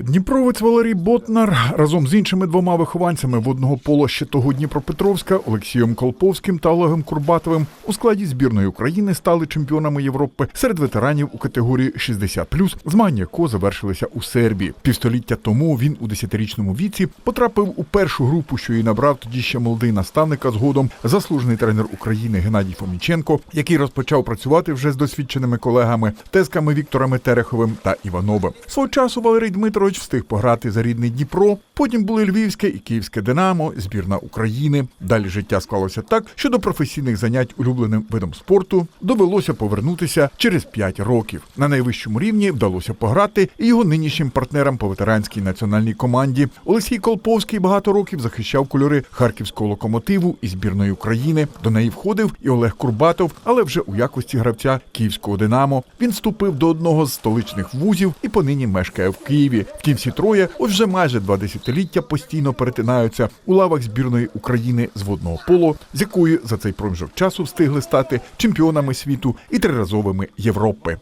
Дніпровець Валерій Ботнар разом з іншими двома вихованцями водного поло ще того Дніпропетровська Олексієм Колповським та Олегом Курбатовим у складі збірної України стали чемпіонами Європи серед ветеранів у категорії 60+, змагання якого завершилися у Сербії. Півстоліття тому він у 10-річному віці потрапив у першу групу, що і набрав тоді ще молодий наставник, а згодом заслужений тренер України Геннадій Фоміченко, який розпочав працювати вже з досвідченими колегами, тезками Вікторами Тереховим та Івановим. Свого часу Валерій Дмитрович встиг пограти за рідний Дніпро. Потім були Львівське і Київське Динамо, збірна України. Далі життя склалося так, що до професійних занять улюбленим видом спорту довелося повернутися через 5 років. На найвищому рівні вдалося пограти і його нинішнім партнерам по ветеранській національній команді. Олексій Колповський багато років захищав кольори харківського локомотиву і збірної України. До неї входив і Олег Курбатов, але вже у якості гравця київського Динамо. Він вступив до одного з столичних вузів і понині мешкає в Києві. Втім, всі троє ось вже майже два десятиліття постійно перетинаються у лавах збірної України з водного поло, з якої за цей проміжок часу встигли стати чемпіонами світу і триразовими Європи.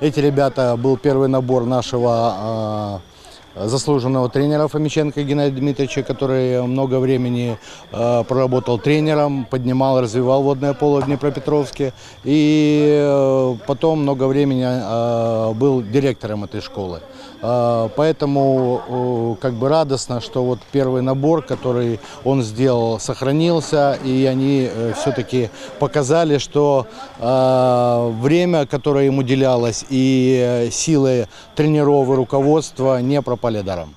Эти ребята был первый набор нашего а, заслуженного тренера Фомиченко Геннадия Дмитриевича, который много времени а, проработал тренером, поднимал, развивал водное поло в Днепропетровске. И э, потом много времени а, был директором этой школы. А, Поэтому э, как бы радостно, что вот первый набор, который он сделал, сохранился, и они все-таки показали, что э, время, которое им уделялось, и э, силы тренеров и руководства не пропали даром.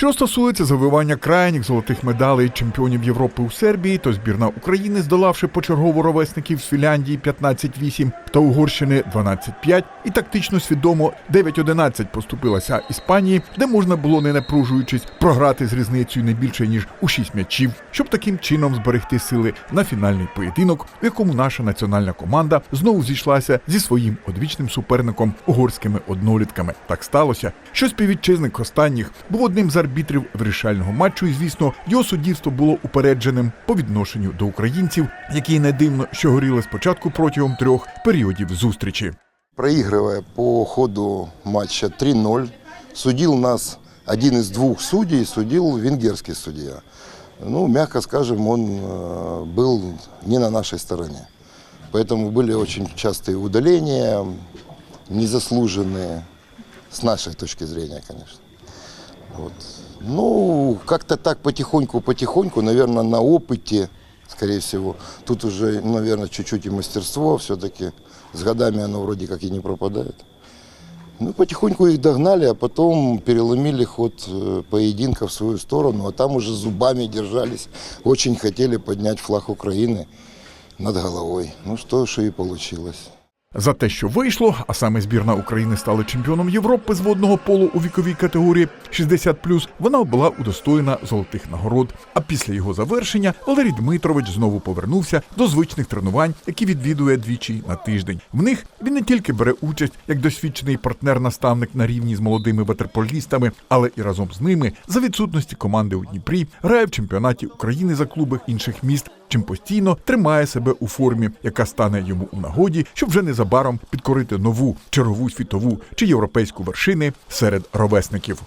Що стосується завивання крайніх золотих медалей чемпіонів Європи у Сербії, то збірна України, здолавши почергово ровесників з Фінляндії 15-8 та Угорщини 12-5, і тактично свідомо 9-11 поступилася Іспанії, де можна було не напружуючись програти з різницею не більше ніж у 6 м'ячів, щоб таким чином зберегти сили на фінальний поєдинок, в якому наша національна команда знову зійшлася зі своїм одвічним суперником угорськими однолітками. Так сталося, що співвітчизник останніх був одним з арбітрів вирішального матчу, і звісно, його суддівство було упередженим по відношенню до українців, які не дивно, що горіли спочатку протягом трьох періодів зустрічі. Проигрывая по ходу матча 3-0, судил нас один из двух судей, судил венгерский судья. Ну, мягко скажем, он э, был не на нашей стороне. Поэтому были очень частые удаления, незаслуженные, с нашей точки зрения, конечно. Вот. Ну, как-то так потихоньку-потихоньку, наверное, на опыте, скорее всего. Тут уже, наверное, чуть-чуть и мастерство все-таки. С годами оно вроде как и не пропадает. Ну, потихоньку их догнали, а потом переломили ход э, поединка в свою сторону, а там уже зубами держались. Очень хотели поднять флаг Украины над головой. Ну, что ж и получилось. За те, що вийшло, а саме збірна України стала чемпіоном Європи з водного полу у віковій категорії 60+, вона була удостоєна золотих нагород. А після його завершення Валерій Дмитрович знову повернувся до звичних тренувань, які відвідує двічі на тиждень. В них він не тільки бере участь як досвідчений партнер-наставник на рівні з молодими ватерполістами, але і разом з ними за відсутності команди у Дніпрі грає в чемпіонаті України за клуби інших міст, чим постійно тримає себе у формі, яка стане йому у нагоді, щоб вже незабаром підкорити нову чергову світову чи європейську вершини серед ровесників.